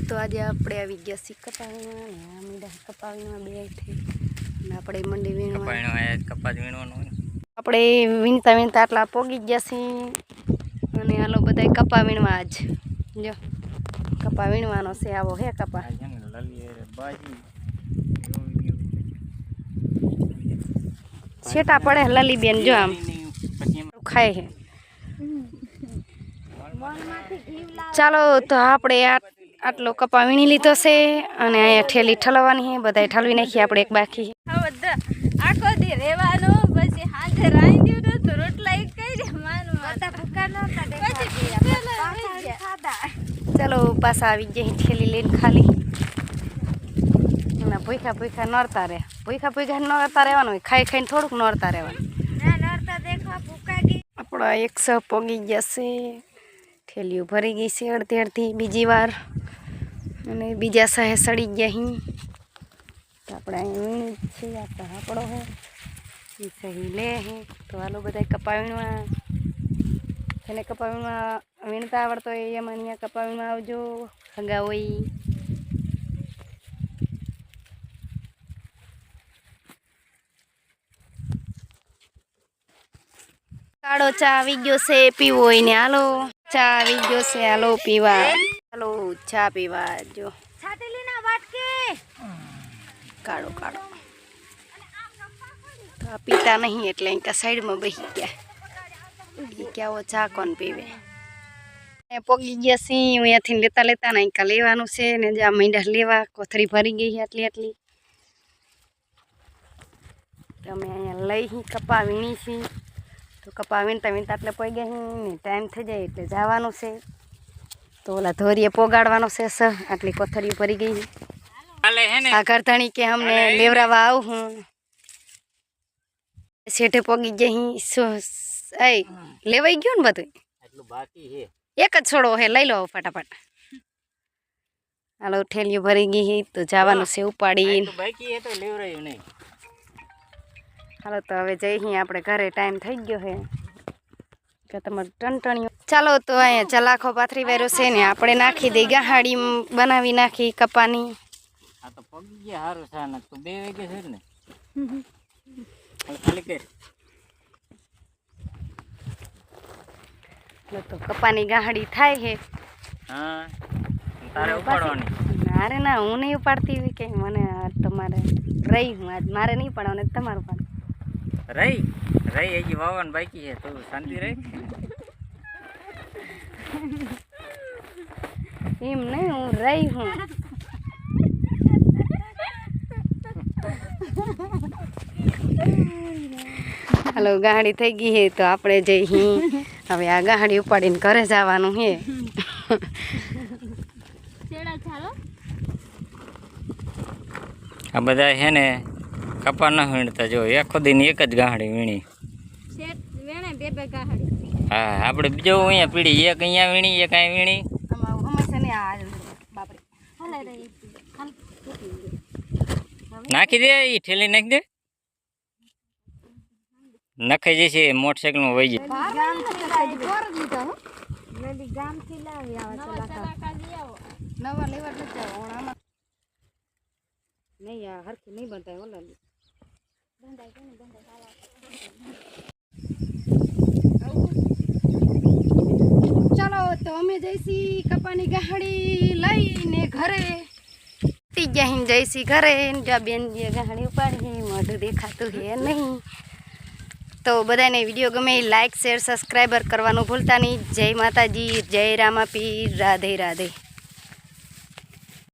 તો આજે આપણે આવી ગયા સી કપાવીમાં ને આ મીડા કપાવીમાં બે થઈ અને આપણે મંડી વીણવા કપાયણો કપાસ વીણવાનું આપણે વીણતા વીણતા આટલા પોગી ગયા છીએ. અને હાલો બધા કપા વીણવા આજ. જો કપા વીણવાનો છે આવો હે કપા. છેટા ને લલી બેન પડે જો આમ. પછી ખાય છે ચાલો તો આપણે આ આટલો કપા વીણી લીધો છે અને અહીંયા ઠેલી ઠલવવાની છે બધા ઠલવી નાખીએ આપણે એક બાકી આખો દી રહેવાનો પછી હાથે રાંધ્યું ને તો રોટલા એક કરી માનું બધા ભૂકા નતા ચાલો પાછા આવી ગયા ઠેલી લઈને ખાલી. ના ભૂખા ભૂખા નરતા રહે ભૂખા ભૂખા નરતા રહેવાનું હોય ખાઈ ખાઈને થોડુંક નરતા રહેવાનું. ના દેખવા ભૂકા ગઈ. આપણા એકસો પોગી છે. ઠેલીઓ ભરી ગઈ છે અડધી અડધી બીજી વાર. અને બીજા સહે સડી ગયા અહીં તો આપણે અહીં વીણી જ છીએ આ તો આપણો હે એ સહી લે હે તો હાલો બધા કપા વીણવા એને કપા વીણવા વીણતા આવડતો હોય એમાં અહીંયા કપા વીણવા આવજો હગા હોય કાળો ચા આવી ગયો છે પીવો હોય ને હાલો ચા આવી ગયો છે હાલો પીવા હાલો ચા પીવા જો છાતેલી ના વાટકે કાળો કાળો તો આ પીતા નહીં એટલે અહીં સાઈડમાં બેસી ગયા ઈ કે આવો ચા કોણ પીવે એ પોગી ગયા સી અહીંયાથી લેતા લેતા ને અહીં લેવાનું છે ને જ્યાં મીંડા લેવા કોથળી ભરી ગઈ છે આટલી આટલી તો અમે અહીંયા લઈ હી કપા વીણી છીએ તો કપા વીણતા વીણતા એટલે પોઈ ગયા હી ને ટાઈમ થઈ જાય એટલે જવાનું છે તો ઓલા ધોરીએ પોગાડવાનો છે આટલી કોથળીઓ ભરી ગઈ આ ઘરધણી કે અમને લેવરાવા આવું હું. શેઠે પોગી જઈ એ લેવાઈ ગયું ને બધું એક જ છોડો હે લઈ લો ફટાફટ. હાલો ઠેલીઓ ભરી ગઈ હી તો જવાનું છે ઉપાડી હાલો તો હવે જઈ આપણે ઘરે ટાઈમ થઈ ગયો હે. કે તમારે ટણટણિયું ચાલો તો અહીંયા ચલાખો પાથરી વાર્યો છે ને આપણે નાખી દઈ ગાહાડી બનાવી નાખી કપાની આ તો પગી ગયા હારું છે ને તું બે વાગે છે ને હવે ખાલી કર એટલે તો કપાની ગાહડી થાય છે હા તારે ઉપાડવાની મારે ના હું નહીં ઉપાડતી એવી કે મને આ તમારે રહી હું આજ મારે નહીં પાડવાનું તમારું પાડ રહી રહી હજી વાવવાનું બાકી છે તું શાંતિ રહી એમ નહીં હું રહી હું. હાલો ગાડી થઈ ગઈ હે તો આપણે જઈ હી. હવે આ ગાડી ઉપાડીને ઘરે જવાનું હે. આ બધા છે ને કપા ન વીણતા જો આખો દિન એક જ ગાડી વીણી. બે બે ગાહડી હા આપણે બીજો અહીંયા પીડી એક અહીંયા વીણી એક અહીં વીણી આમાં હમણાં ને આ બાપરે હલે રહી હાલ નાખી દે એ ઠેલી નાખી દે નખાઈ જશે મોટરસાઇકલમાં વહી જાય નદી ગામ થી લાવી આવા ચલાકા લઈ આવો નવા લેવા જ નથી આવ્યા. ઓણામાં નહીં આ હરખી નહીં બંધાય ઓલા ચાલો અમે જઈશી કપાની ગાહડી લઈને ઘરે. તી ગયા જઈશી ઘરે જ્યાં બેન જે ગાહડી ઉપાડી મોઢું દેખાતું હે નહીં. તો બધાને વીડિયો ગમે લાઈક શેર સબસ્ક્રાઈબર કરવાનું ભૂલતા નહીં. જય માતાજી, જય રામાપીર, રાધે રાધે.